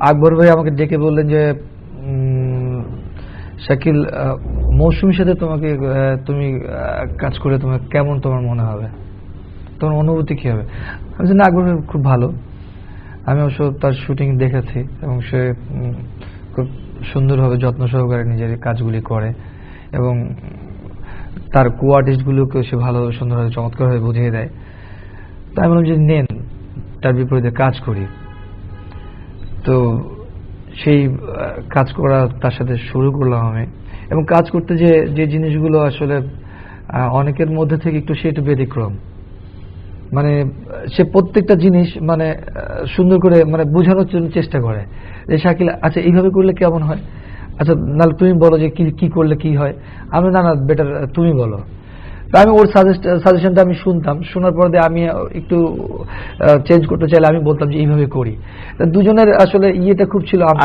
আকবর ভাই আমাকে ডেকে বললেন যে শাকিল মৌসুমীর সাথে তোমাকে তুমি কাজ করে তোমার কেমন তোমার মনে হবে? তোমার অনুভূতি কি হবে? আমি বলছি, না আকবর ভাই খুব ভালো। আমি অবশ্য তার শুটিং দেখেছি এবং সে খুব সুন্দরভাবে যত্ন সহকারে নিজের কাজগুলি করে এবং তার কো আর্টিস্টগুলোকেও সে ভালো সুন্দরভাবে চমৎকারভাবে বুঝিয়ে দেয়। তাই বললাম যে নেন তার বিপরীতে কাজ করি। তো সেই কাজ করা তার সাথে শুরু করলাম আমি। এবং কাজ করতে যে যে জিনিসগুলো আসলে অনেকের মধ্যে থেকে একটু সে একটু ব্যতিক্রম। মানে সে প্রত্যেকটা জিনিস মানে সুন্দর করে মানে বোঝানোর জন্য চেষ্টা করে। যে শাকিল আচ্ছা এইভাবে করলে কেমন হয়? আচ্ছা নাহলে তুমি বলো যে কি কি করলে কি হয়? আমি, না না, বেটার, তুমি বলো। তা আমি ওর সাজেশনটা আমি শুনতাম। শোনার পর আমি একটু চেঞ্জ করতে চাইলে আমি বলতাম যে এইভাবে করি। দুজনের আসলে ইয়েটা খুব ছিল